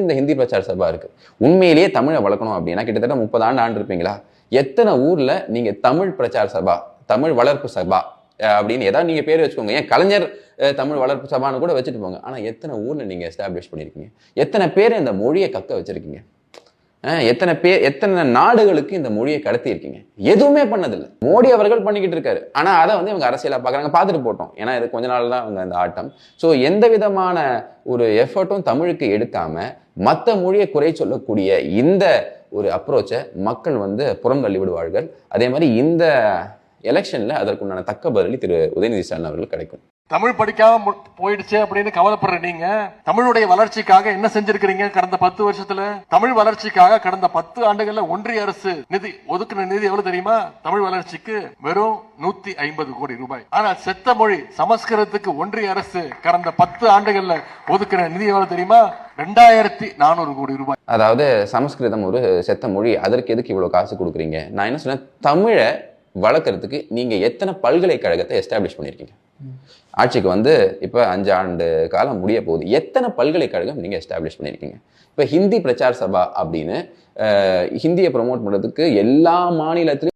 இந்த ஹிந்தி பிரச்சார சபா இருக்கு. உண்மையிலேயே தமிழை வளர்க்கணும் அப்படின்னா கிட்டத்தட்ட முப்பது ஆண்டு ஆண்டு இருப்பீங்களா எத்தனை ஊர்ல நீங்க தமிழ் பிரச்சார சபா தமிழ் வளர்ப்பு சபா அப்படின்னு ஏதாவது நீங்க பேர் வச்சுக்கோங்க. ஏன் கலைஞர் தமிழ் வளர்ப்பு சபான்னு கூட வச்சுட்டு போங்க. ஆனா எத்தனை ஊர்ல நீங்க எஸ்டாப்ளிஷ் பண்ணிருக்கீங்க? எத்தனை பேர் இந்த மொழியை கக்க வச்சிருக்கீங்க? எத்தனை பேர் எத்தனை நாடுகளுக்கு இந்த மொழியை கடத்தி இருக்கீங்க எதுவுமே பண்ணதில்லை. மோடி அவர்கள் பண்ணிக்கிட்டு இருக்காரு. ஆனால் அதை வந்து இவங்க அரசியலாக பார்க்குறாங்க. பார்த்துட்டு போட்டோம். ஏன்னா இது கொஞ்ச நாள் தான் அவங்க அந்த ஆட்டம். ஸோ எந்த விதமான ஒரு எஃபர்ட்டும் தமிழுக்கு எடுக்காமல் மற்ற மொழியை குறை சொல்லக்கூடிய இந்த ஒரு அப்ரோச்சை மக்கள் வந்து புறந்தள்ளி விடுவார்கள். அதே மாதிரி இந்த எலெக்ஷனில் அதற்குண்டான தக்க பதிலி திரு உதயநிதி ஸ்டாலின் அவர்கள் கிடைக்கும். தமிழ் படிக்காம போயிடுச்சு போயிடுச்சே அப்படின்னு கவலைப்படுற நீங்க? தமிழுடைய வளர்ச்சிக்காக என்ன செஞ்சிருக்கிறீங்க கடந்த பத்து வருஷத்துல? தமிழ் வளர்ச்சிக்காக கடந்த பத்து ஆண்டுகள்ல ஒன்றிய அரசு நிதி ஒதுக்கின நிதி எவ்வளவு தெரியுமா? தமிழ் வளர்ச்சிக்கு வெறும் நூத்தி ஐம்பது கோடி ரூபாய். ஆனா செத்த மொழி சமஸ்கிருதத்துக்கு ஒன்றிய அரசு கடந்த பத்து ஆண்டுகள்ல ஒதுக்கின நிதி எவ்வளவு தெரியுமா? ரெண்டாயிரத்தி நானூறு கோடி ரூபாய். அதாவது சமஸ்கிருதம் ஒரு செத்த மொழி அதற்கு எதுக்கு இவ்வளவு காசு கொடுக்குறீங்க? நான் என்ன சொன்னேன்? தமிழை வளர்க்கறதுக்கு நீங்க எத்தனை பல்கலைக்கழகத்தை எஸ்டாப்ளிஷ் பண்ணியிருக்கீங்க ஆட்சிக்கு வந்து இப்போ அஞ்சு ஆண்டு காலம் முடிய போகுது. எத்தனை பல்கலைக்கழகம் நீங்க எஸ்டாப்ளிஷ் பண்ணியிருக்கீங்க இப்போ ஹிந்தி பிரச்சார் சபா அப்படின்னு ஹிந்தியை ப்ரொமோட் பண்றதுக்கு எல்லா மாநிலத்திலும்